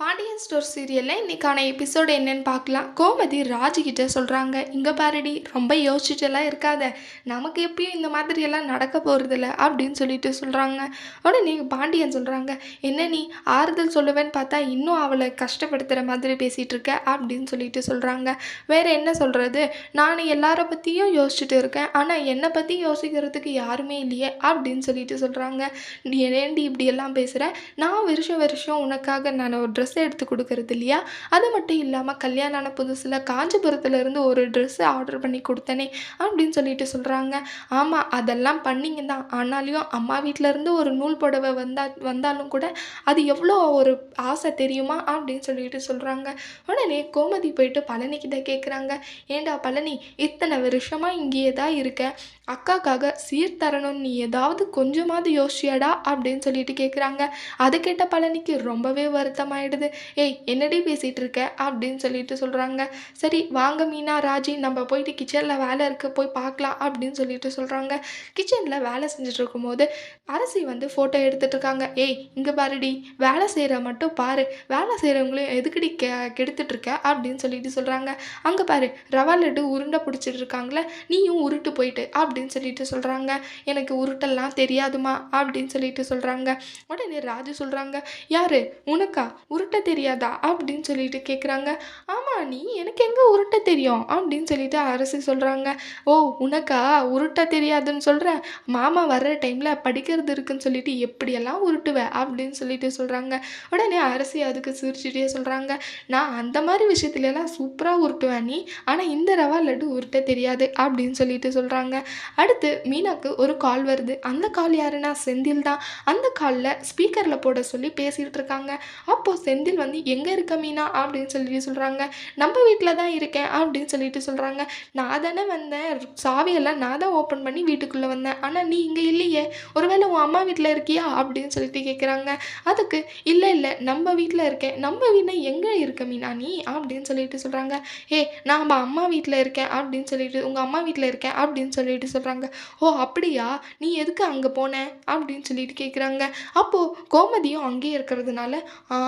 Pandian store சீரியலில் இன்னைக்கான episode என்னன்னு பார்க்கலாம். கோமதி ராஜுகிட்ட சொல்கிறாங்க இங்கே பாருடி ரொம்ப யோசிச்சுட்டெல்லாம் இருக்காத. நமக்கு எப்பயும் இந்த மாதிரியெல்லாம் நடக்க போகிறதில்ல அப்படின்னு சொல்லிட்டு சொல்கிறாங்க உடனே பாண்டியன் சொல்கிறாங்க என்ன நீ ஆறுதல் சொல்லுவேன்னு பார்த்தா இன்னும் அவளை கஷ்டப்படுத்துகிற மாதிரி பேசிகிட்டு இருக்க அப்படின்னு சொல்லிட்டு சொல்கிறாங்க வேறு என்ன சொல்கிறது நான் எல்லாரை பற்றியும் யோசிச்சுட்டு இருக்கேன் ஆனால் என்னை பற்றி யோசிக்கிறதுக்கு யாருமே இல்லையே அப்படின்னு சொல்லிட்டு சொல்கிறாங்க நீ ஏண்டி இப்படியெல்லாம் பேசுகிற நான் வருஷம் வருஷம் உனக்காக நான் ஒரு ட்ரெஸ் எடுத்து கொடுக்கறது இல்லையா? அது மட்டும் இல்லாமல் கல்யாணம் ஆன புதுசில் காஞ்சிபுரத்துலேருந்து ஒரு ட்ரெஸ்ஸு ஆர்டர் பண்ணி கொடுத்தனே அப்படின்னு சொல்லிட்டு சொல்கிறாங்க ஆமாம் அதெல்லாம் பண்ணிங்க தான் ஆனாலையும் அம்மா வீட்டிலேருந்து ஒரு நூல் புடவை வந்தா வந்தாலும் கூட அது எவ்வளோ ஒரு ஆசை தெரியுமா அப்படின்னு சொல்லிட்டு சொல்கிறாங்க உடனே கோமதி போயிட்டு பழனிக்கிட்ட கேட்குறாங்க ஏண்டா பழனி இத்தனை வருஷமாக இங்கேயே தான் இருக்க? அக்காக்காக சீர் தரணும்னு நீ ஏதாவது கொஞ்சமாவது யோசிச்சியாடா அப்படின்னு சொல்லிட்டு கேட்குறாங்க அது கேட்ட பழனிக்கு ரொம்பவே வருத்தமாயிடுது. ஏய் என்னடி பேசிகிட்டு இருக்க? அப்படின்னு சொல்லிட்டு சொல்கிறாங்க சரி வாங்க மீனா ராஜி நம்ம போயிட்டு கிச்சனில் வேலை இருக்குது போய் பார்க்கலாம் அப்படின்னு சொல்லிட்டு சொல்கிறாங்க கிச்சனில் வேலை செஞ்சுட்டு இருக்கும்போது அரசி வந்து ஃபோட்டோ எடுத்துட்டு இருக்காங்க. ஏய் இங்கே பாருடி வேலை செய்கிற மட்டும் பாரு வேலை செய்கிறவங்களையும் எதுக்குடி கெ கெடுத்துட்ருக்க அப்படின்னு சொல்லிட்டு சொல்கிறாங்க அங்கே பாரு ரவா லட்டு உருண்டை பிடிச்சிட்டு இருக்காங்களே நீயும் உருட்டு போயிட்டு அப்படின்னு சொல்லிட்டு சொல்கிறாங்க எனக்கு உருட்டெல்லாம் தெரியாதுமா அப்படின்னு சொல்லிட்டு சொல்கிறாங்க உடனே ராஜு சொல்கிறாங்க யாரு? உனக்கா? உருட்ட தெரியாதா அப்படின்னு சொல்லிட்டு கேட்குறாங்க ஆமாம் நீ எனக்கு எங்கே உருட்ட தெரியும்? அப்படின்னு சொல்லிட்டு அரசி சொல்கிறாங்க ஓ உனக்கா உருட்ட தெரியாதுன்னு சொல்கிறேன் மாமா வர்ற டைமில் படிக்கிறது இருக்குன்னு சொல்லிட்டு எப்படியெல்லாம் உருட்டுவேன் அப்படின்னு சொல்லிட்டு சொல்கிறாங்க உடனே அரசி அதுக்கு சிரிச்சுட்டே சொல்கிறாங்க நான் அந்த மாதிரி விஷயத்துலலாம் சூப்பராக உருட்டுவேன் நீ ஆனால் இந்த ரவா லட்டு உருட்ட தெரியாது அப்படின்னு சொல்லிட்டு சொல்கிறாங்க அடுத்து மீனாக்கு ஒரு கால் வருது. அந்த கால் யாருன்னா செந்தில் தான். அந்த காலில் ஸ்பீக்கரில் போட சொல்லி பேசிகிட்டு இருக்காங்க. அப்போது செந்தில் வந்து எங்கே இருக்க மீனா? அப்படின்னு சொல்லிட்டு சொல்கிறாங்க நம்ம வீட்டில் தான் இருக்கேன் அப்படின்னு சொல்லிட்டு சொல்கிறாங்க நான் தானே வந்தேன். சாவியெல்லாம் நான் தான் ஓப்பன் பண்ணி வீட்டுக்குள்ளே வந்தேன். ஆனால் நீ இங்கே இல்லையே. ஒருவேளை உன் அம்மா வீட்டில் இருக்கியா? அப்படின்னு சொல்லிட்டு கேட்குறாங்க அதுக்கு இல்லை இல்லை. நம்ம வீட்டில் இருக்கேன். நம்ம வீட்டில் எங்கே இருக்க மீனா நீ? அப்படின்னு சொல்லிட்டு சொல்கிறாங்க ஏ நான் அம்மா வீட்டில் இருக்கேன் அப்படின்னு சொல்லிட்டு உங்கள் அம்மா வீட்டில் இருக்கேன் அப்படின்னு சொல்லிட்டு சொல்கிறாங்க ஓ அப்படியா? நீ எதுக்கு அங்கே போன? அப்படின்னு சொல்லிட்டு கேட்குறாங்க அப்போது கோமதியும் அங்கேயே இருக்கிறதுனால ஆ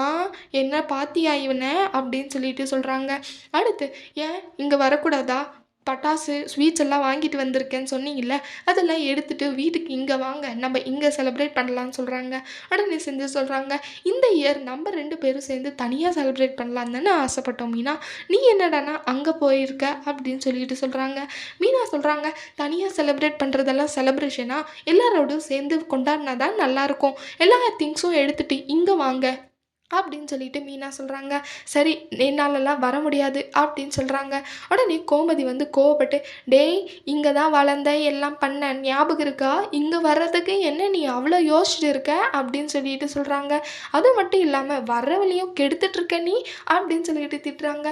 என்ன பாத்தியா இவனை? அப்படின்னு சொல்லிட்டு சொல்கிறாங்க அடுத்து ஏன் இங்கே வரக்கூடாதா? பட்டாசு ஸ்வீட்ஸ் எல்லாம் வாங்கிட்டு வந்திருக்கேன்னு சொன்னீங்கல்ல அதெல்லாம் எடுத்துகிட்டு வீட்டுக்கு இங்கே வாங்க. நம்ம இங்கே செலிப்ரேட் பண்ணலான்னு சொல்கிறாங்க உடனே செஞ்சு சொல்கிறாங்க இந்த இயர் நம்ம ரெண்டு பேரும் சேர்ந்து தனியாக செலிப்ரேட் பண்ணலாம் தானே ஆசைப்பட்டோம் மீனா. நீ என்னடானா அங்கே போயிருக்க? அப்படின்னு சொல்லிட்டு சொல்கிறாங்க மீனா சொல்கிறாங்க தனியாக செலிப்ரேட் பண்ணுறதெல்லாம் செலிப்ரேஷனாக எல்லாரோடும் சேர்ந்து கொண்டாடினா தான் நல்லாயிருக்கும் எல்லா திங்ஸும் எடுத்துகிட்டு இங்கே வாங்க. அப்படின்னு சொல்லிட்டு மீனா சொல்கிறாங்க சரி என்னாலலாம் வர முடியாது அப்படின்னு சொல்கிறாங்க உடனே கோமதி வந்து கோவப்பட்டு டேய் இங்கே தான் வளர்ந்த எல்லாம் பண்ண ஞாபகம் இருக்கா? இங்கே வர்றதுக்கு என்ன நீ அவ்வளோ யோசிச்சுட்டு இருக்க? அப்படின்னு சொல்லிட்டு சொல்கிறாங்க அது மட்டும் இல்லாமல் வர்ற வழியும் கெடுத்துட்ருக்க நீ? அப்படின்னு சொல்லிட்டு திட்டுறாங்க.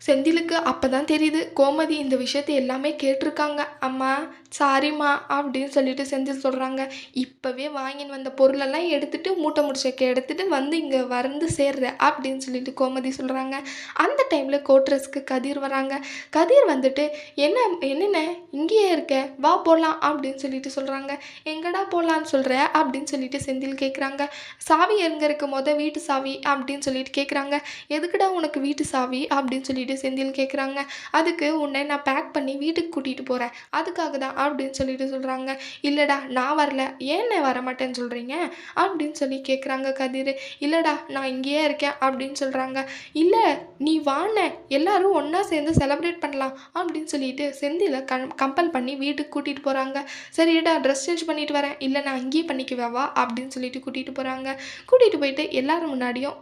செந்திலுக்கு அப்போ தான் தெரியுது கோமதி இந்த விஷயத்தை எல்லாமே கேட்டிருக்காங்க. அம்மா சாரிம்மா அப்படின்னு சொல்லிட்டு செந்தில் சொல்கிறாங்க இப்போவே வாங்கின்னு வந்த பொருளெல்லாம் எடுத்துகிட்டு மூட்டை முடிச்சக்க எடுத்துகிட்டு வந்து இங்கே வந்து சேர்ற அப்படின்னு சொல்லிட்டு கோமதி சொல்கிறாங்க அந்த டைமில் கோட்ரஸ்க்கு கதிர் வராங்க. கதிர் வந்துட்டு என்ன என்னென்ன? இங்கேயே இருக்க வா போகலாம் அப்படின்னு சொல்லிட்டு சொல்கிறாங்க எங்கடா போகலான்னு சொல்கிற அப்படின்னு சொல்லிட்டு செந்தில் கேட்குறாங்க சாவி எங்கே இருக்கும் போத வீட்டு சாவி அப்படின்னு சொல்லிட்டு கேட்குறாங்க எதுக்குடா உனக்கு வீட்டு சாவி? அப்படின்னு சொல்லிட்டு செந்தில் கேட்குறாங்க அதுக்கு உன்னை நான் பேக் பண்ணி வீட்டுக்கு கூட்டிகிட்டு போகிறேன் அதுக்காக தான் அப்படின்னு சொல்லிட்டு சொல்கிறாங்க இல்லைடா நான் வரல. ஏன் வர மாட்டேன்னு சொல்கிறீங்க அப்படின்னு சொல்லி கேட்குறாங்க கதிர். இல்லைடா நான் இங்கேயே இருக்கேன் அப்படின்னு சொல்கிறாங்க இல்லை நீ வான எல்லாரும் ஒன்றா சேர்ந்து செலப்ரேட் பண்ணலாம் அப்படின்னு சொல்லிட்டு செந்தில கம் கம்பல் பண்ணி வீட்டுக்கு கூட்டிகிட்டு போகிறாங்க சரிடா ட்ரெஸ் சேஞ்ச் பண்ணிட்டு வரேன். இல்லை நான் அங்கேயே பண்ணிக்குவேவா வா அப்படின்னு சொல்லிட்டு கூட்டிகிட்டு போகிறாங்க கூட்டிகிட்டு போயிட்டு எல்லோரும் முன்னாடியும்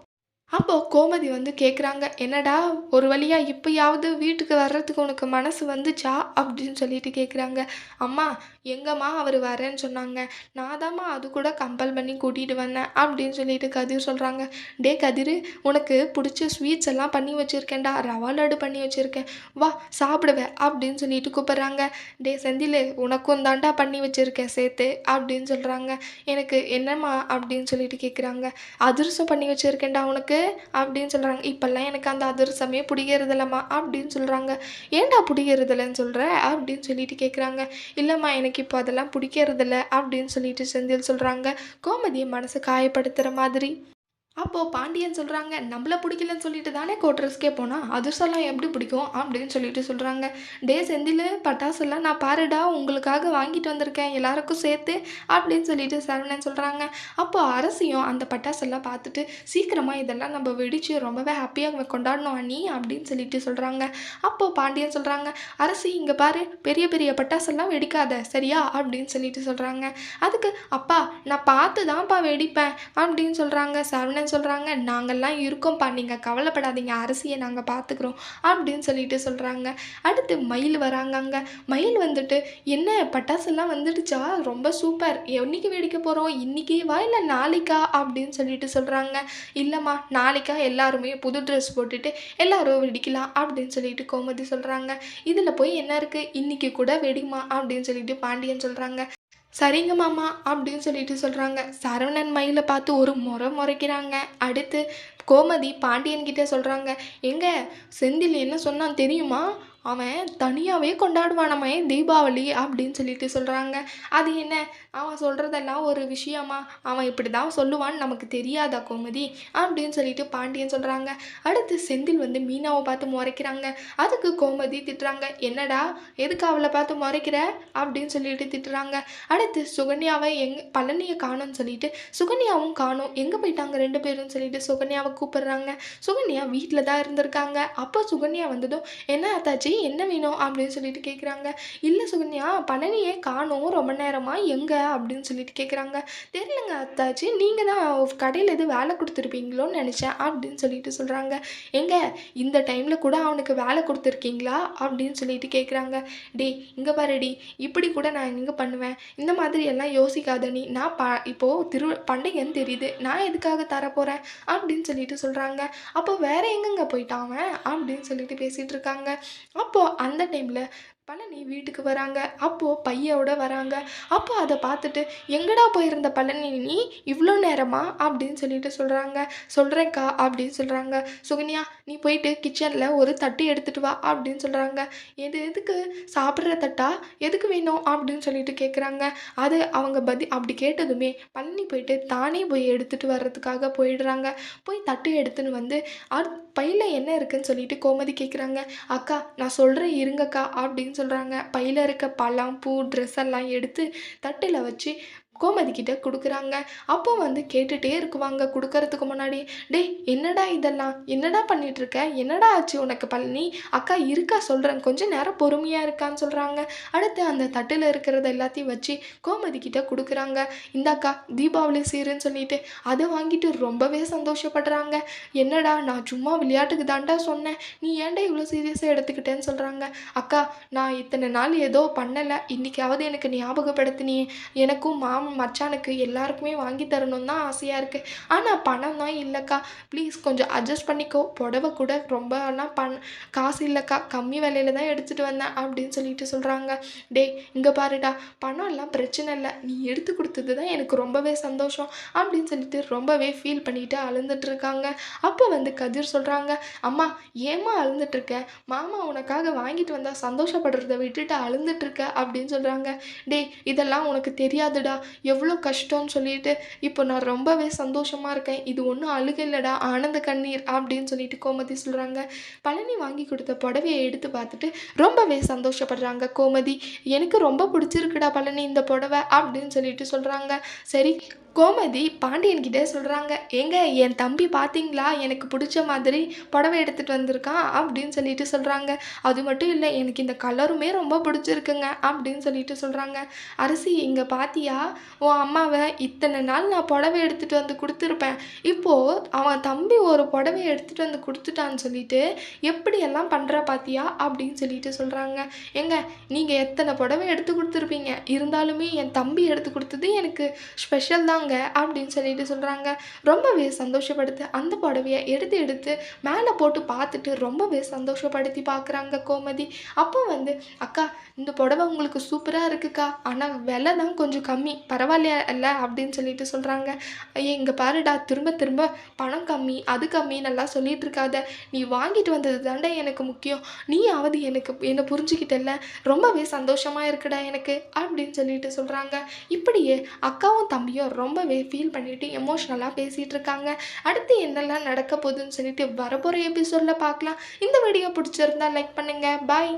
அப்போது கோமதி வந்து கேட்குறாங்க என்னடா ஒரு வழியாக இப்போயாவது வீட்டுக்கு வர்றதுக்கு உனக்கு மனசு வந்துச்சா? அப்படின்னு சொல்லிட்டு கேட்குறாங்க அம்மா எங்கம்மா அவர் வரேன்னு சொன்னாங்க. நான் தாம்மா அது கூட கம்பல் பண்ணி கூட்டிகிட்டு வந்தேன் அப்படின்னு சொல்லிட்டு கதிர் சொல்கிறாங்க டே கதிர் உனக்கு பிடிச்ச ஸ்வீட்ஸ் எல்லாம் பண்ணி வச்சுருக்கேன்டா ரவா லட்டு பண்ணி வச்சுருக்கேன். வா சாப்பிடுவேன் அப்படின்னு சொல்லிட்டு கூப்பிட்றாங்க. டே செந்தில் உனக்கும் தாண்டா பண்ணி வச்சுருக்கேன் சேர்த்து அப்படின்னு சொல்கிறாங்க எனக்கு என்னம்மா? அப்படின்னு சொல்லிட்டு கேட்குறாங்க அதிரசம் பண்ணி வச்சுருக்கேன்டா உனக்கு அப்படின்னு சொல்கிறாங்க இப்போல்லாம் எனக்கு அந்த அதிரசமே பிடிக்கிறதில்லம்மா அப்படின்னு சொல்கிறாங்க ஏன்டா பிடிக்கிறது இல்லைன்னு சொல்கிற அப்படின்னு சொல்லிட்டு கேட்குறாங்க இல்லைம்மா எனக்கு இப்போ அதெல்லாம் பிடிக்கிறதில்ல அப்படின்னு சொல்லிட்டு செந்தில் சொல்கிறாங்க கோமதியை மனசு காயப்படுத்துகிற மாதிரி. அப்போது பாண்டியன் சொல்கிறாங்க நம்மள பிடிக்கலன்னு சொல்லிட்டு தானே கோட்ரஸ்க்கே போனால் அதிர்ஷ்டம்லாம் எப்படி பிடிக்கும்? அப்படின்னு சொல்லிட்டு சொல்கிறாங்க டே செந்தில் பட்டாசுலாம் நான் பாருடா உங்களுக்காக வாங்கிட்டு வந்திருக்கேன் எல்லாருக்கும் சேர்த்து அப்படின்னு சொல்லிட்டு சரவணன் சொல்கிறாங்க அப்போது அரசியும் அந்த பட்டாசெல்லாம் பார்த்துட்டு சீக்கிரமாக இதெல்லாம் நம்ம வெடித்து ரொம்பவே ஹாப்பியாக கொண்டாடணும் அண்ணி அப்படின்னு சொல்லிட்டு சொல்கிறாங்க அப்போது பாண்டியன் சொல்கிறாங்க அரசி இங்கே பாரு பெரிய பெரிய பட்டாசெல்லாம் வெடிக்காத சரியா? அப்படின்னு சொல்லிட்டு சொல்கிறாங்க அதுக்கு அப்பா நான் பார்த்து தான்ப்பா வெடிப்பேன் அப்படின்னு சொல்கிறாங்க சரவணன் சொல்கிறாங்க நாங்கள்லாம் இருக்கோம்ப்பா நீங்கள் கவலைப்படாதீங்க அரசியை நாங்கள் பார்த்துக்குறோம் அப்படின்னு சொல்லிட்டு சொல்கிறாங்க அடுத்து மயில் வராங்க அங்கே மயில் வந்துட்டு என்ன பட்டாசெல்லாம் வந்துடுச்சா? ரொம்ப சூப்பர். என்றைக்கு வெடிக்க போகிறோம் இன்னைக்கேவா இல்லை நாளைக்கா? அப்படின்னு சொல்லிட்டு சொல்கிறாங்க இல்லைம்மா நாளைக்கா எல்லாருமே புது ட்ரெஸ் போட்டுட்டு எல்லாரும் வெடிக்கலாம் அப்படின்னு சொல்லிட்டு கோமதி சொல்கிறாங்க இதில் போய் என்ன இருக்குது இன்றைக்கி கூட வெடிமா? அப்படின்னு சொல்லிட்டு பாண்டியன் சொல்கிறாங்க சரிங்க மாமா அப்படின்னு சொல்லிட்டு சொல்கிறாங்க சரவணன் மயிலை பார்த்து ஒரு முறை முறைக்கிறாங்க. அடுத்து கோமதி பாண்டியன்கிட்ட சொல்கிறாங்க எங்க செந்தில் என்ன சொன்னான் தெரியுமா? அவன் தனியாகவே கொண்டாடுவானாமே தீபாவளி அப்படின்னு சொல்லிட்டு சொல்கிறாங்க அது என்ன? அவன் சொல்கிறதெல்லாம் ஒரு விஷயமா? அவன் இப்படி தான் சொல்லுவான்னு நமக்கு தெரியாதா கோமதி? அப்படின்னு சொல்லிட்டு பாண்டியன் சொல்கிறாங்க அடுத்து செந்தில் வந்து மீனாவை பார்த்து முறைக்கிறாங்க. அதுக்கு கோமதி திட்டுறாங்க. என்னடா எதுக்கு அவளை பார்த்து முறைக்கிற? அப்படின்னு சொல்லிட்டு திட்டுறாங்க. அடுத்து சுகன்யாவை எங் பழனியை காணும்னு சொல்லிட்டு சுகன்யாவும் காணும். எங்கே போயிட்டாங்க ரெண்டு பேரும் சொல்லிட்டு சுகன்யாவை கூப்பிடுறாங்க. சுகன்யா வீட்டில் தான் இருந்திருக்காங்க. அப்போ சுகன்யா வந்ததும் என்ன அத்தாச்சி என்ன வேணும் அப்படின்னு சொல்லிட்டு கேட்குறாங்க இல்லை சுகன்யா பழனியே காணும் ரொம்ப நேரமாக எங்கே அப்படின்னு சொல்லிட்டு கேட்குறாங்க தெரியலங்க அத்தாச்சி நீங்கள் தான் கடையில் எதுவும் வேலை கொடுத்துருப்பீங்களோன்னு நினச்சேன் அப்படின்னு சொல்லிட்டு சொல்கிறாங்க எங்க இந்த டைமில் கூட அவனுக்கு வேலை கொடுத்துருக்கீங்களா அப்படின்னு சொல்லிட்டு கேட்குறாங்க டேய் இங்கே பாருடி இப்படி கூட நான் எங்கே பண்ணுவேன்? இந்த மாதிரி எல்லாம் யோசிக்காத நீ. நான் ப இப்போது திரு பண்டிகைன்னு தெரியுது. நான் எதுக்காக தரப்போகிறேன் அப்படின்னு சொல்லிட்டு சொல்கிறாங்க அப்போ வேற எங்கெங்க போயிட்டான் அவன் அப்படின்னு சொல்லிட்டு பேசிகிட்டு இருக்காங்க. அப்போது அந்த டைமில் பழனி வீட்டுக்கு வராங்க. அப்போது பையோட வராங்க. அப்போ அதை பார்த்துட்டு எங்கடா போயிருந்த பழனி? நீ இவ்வளோ நேரமா? அப்படின்னு சொல்லிட்டு சொல்கிறாங்க சொல்கிறேன்க்கா அப்படின்னு சொல்கிறாங்க சுகன்யா நீ போயிட்டு கிச்சனில் ஒரு தட்டு எடுத்துகிட்டு வா அப்படின்னு சொல்கிறாங்க எது எதுக்கு சாப்பிட்ற தட்டா? எதுக்கு வேணும்? அப்படின்னு சொல்லிட்டு கேட்குறாங்க அது அவங்க பதி அப்படி கேட்டதுமே பழனி போயிட்டு தானே போய் எடுத்துகிட்டு வர்றதுக்காக போயிடுறாங்க. போய் தட்டு எடுத்துன்னு வந்து அது பையில் என்ன இருக்குன்னு சொல்லிட்டு கோமதி கேட்குறாங்க அக்கா நான் சொல்கிறேன் இருங்கக்கா அப்படின்னு சொல்கிறாங்க பையில் இருக்க பழம் பூ ட்ரெஸ் எல்லாம் எடுத்து தட்டில் வச்சு கோமதி கிட்ட கொடுக்குறாங்க. அப்போ வந்து கேட்டுகிட்டே இருக்குவாங்க கொடுக்கறதுக்கு முன்னாடி. டேய் என்னடா இதெல்லாம்? என்னடா பண்ணிட்டு இருக்க என்னடா ஆச்சு உனக்கு பழனி? அக்கா இருக்கா? சொல்கிறேன் கொஞ்சம் நேரம் பொறுமையாக இருக்கான்னு சொல்கிறாங்க அடுத்து அந்த தட்டில் இருக்கிறத எல்லாத்தையும் வச்சு கோமதி கிட்ட கொடுக்குறாங்க. இந்தாக்கா தீபாவளி சீருன்னு சொல்லிட்டு அதை வாங்கிட்டு ரொம்பவே சந்தோஷப்படுறாங்க. என்னடா நான் சும்மா விளையாட்டுக்கு தாண்டா சொன்னேன். நீ ஏன்டா இவ்வளோ சீரியஸாக எடுத்துக்கிட்டேன்னு சொல்கிறாங்க அக்கா நான் இத்தனை நாள் ஏதோ பண்ணலை. இன்றைக்காவது எனக்கு ஞாபகப்படுத்தினி எனக்கும் மாமன் மச்சானுக்கு எல்லாருக்குமே வாங்கி தரணும் தான் ஆசையாக இருக்குது ஆனால் பணம் தான் இல்லைக்கா. ப்ளீஸ் கொஞ்சம் அட்ஜஸ்ட் பண்ணிக்கோ. புடவை கூட ரொம்பலாம் பண் காசு இல்லைக்கா. கம்மி விலையில தான் எடுத்துகிட்டு வந்தேன் அப்படின்னு சொல்லிட்டு சொல்கிறாங்க டேய் இங்கே பாருடா. பணம் எல்லாம் பிரச்சனை இல்லை. நீ எடுத்து கொடுத்தது தான் எனக்கு ரொம்பவே சந்தோஷம் அப்படின்னு சொல்லிட்டு ரொம்பவே ஃபீல் பண்ணிட்டு அழுந்துட்டுருக்காங்க அப்போ வந்து கதிர் சொல்கிறாங்க அம்மா ஏம்மா அழுந்துட்டுருக்க மாமா உனக்காக வாங்கிட்டு வந்தால் சந்தோஷப்படுறத விட்டுட்டு அழுந்துட்டுருக்க அப்படின்னு சொல்கிறாங்க டேய் இதெல்லாம் உனக்கு தெரியாதுடா. எவ்வளோ கஷ்டம்னு சொல்லிட்டு இப்போ நான் ரொம்பவே சந்தோஷமாக இருக்கேன். இது ஒன்றும் அழுகை இல்லைடா ஆனந்த கண்ணீர். அப்படின்னு சொல்லிட்டு கோமதி சொல்கிறாங்க பழனி வாங்கி கொடுத்த புடவையை எடுத்து பார்த்துட்டு ரொம்பவே சந்தோஷப்படுறாங்க கோமதி. எனக்கு ரொம்ப பிடிச்சிருக்குடா பழனி இந்த புடவை. அப்படின்னு சொல்லிட்டு சொல்கிறாங்க சரி கோமதி பாண்டியன்கிட்ட சொல்கிறாங்க ஏங்க என் தம்பி பார்த்தீங்களா எனக்கு பிடிச்ச மாதிரி புடவை எடுத்துகிட்டு வந்திருக்கான் அப்படின்னு சொல்லிட்டு சொல்கிறாங்க அது மட்டும் இல்லை எனக்கு இந்த கலருமே ரொம்ப பிடிச்சிருக்குங்க அப்படின்னு சொல்லிட்டு சொல்கிறாங்க அரிசி இங்கே பாத்தியா? உன் அம்மாவை இத்தனை நாள் நான் புடவை எடுத்துகிட்டு வந்து கொடுத்துருப்பேன். இப்போது அவன் தம்பி ஒரு புடவை எடுத்துகிட்டு வந்து கொடுத்துட்டான்னு சொல்லிட்டு எப்படியெல்லாம் பண்ணுற பாத்தியா? அப்படின்னு சொல்லிட்டு சொல்கிறாங்க ஏங்க நீங்கள் எத்தனை புடவை எடுத்து கொடுத்துருப்பீங்க? இருந்தாலுமே என் தம்பி எடுத்து கொடுத்தது எனக்கு ஸ்பெஷல் தாங்க. அப்படின்னு சொல்லிட்டு சொல்கிறாங்க ரொம்பவே சந்தோஷப்படுத்து அந்த புடவையை எடுத்து எடுத்து மேலே போட்டு பார்த்துட்டு ரொம்பவே சந்தோஷப்படுத்தி பார்க்குறாங்க கோமதி. அப்போ வந்து அக்கா இந்த புடவை உங்களுக்கு சூப்பராக இருக்குக்கா. ஆனால் விலை தான் கொஞ்சம் கம்மி. பரவாயில்லையா இல்லை? அப்படின்னு சொல்லிட்டு சொல்கிறாங்க இங்கே பாருடா. திரும்ப திரும்ப பணம் கம்மி அது கம்மி நல்லா சொல்லிட்டு இருக்காத. நீ வாங்கிட்டு வந்தது தாண்டா எனக்கு முக்கியம். நீயாவது எனக்கு என்னை புரிஞ்சுக்கிட்டல ரொம்பவே சந்தோஷமாக இருக்குடா எனக்கு. அப்படின்னு சொல்லிட்டு சொல்கிறாங்க இப்படியே அக்காவும் தம்பியும் ரொம்ப ரொம்பவே ஃபீல் பண்ணிட்டு எமோஷ்னலாக பேசிகிட்டு இருக்காங்க அடுத்து என்னெல்லாம் நடக்க போகுதுன்னு சொல்லிட்டு வரப்போகிற எபிசோடில் பார்க்கலாம் இந்த வீடியோ பிடிச்சிருந்தா லைக் பண்ணுங்கள் பாய்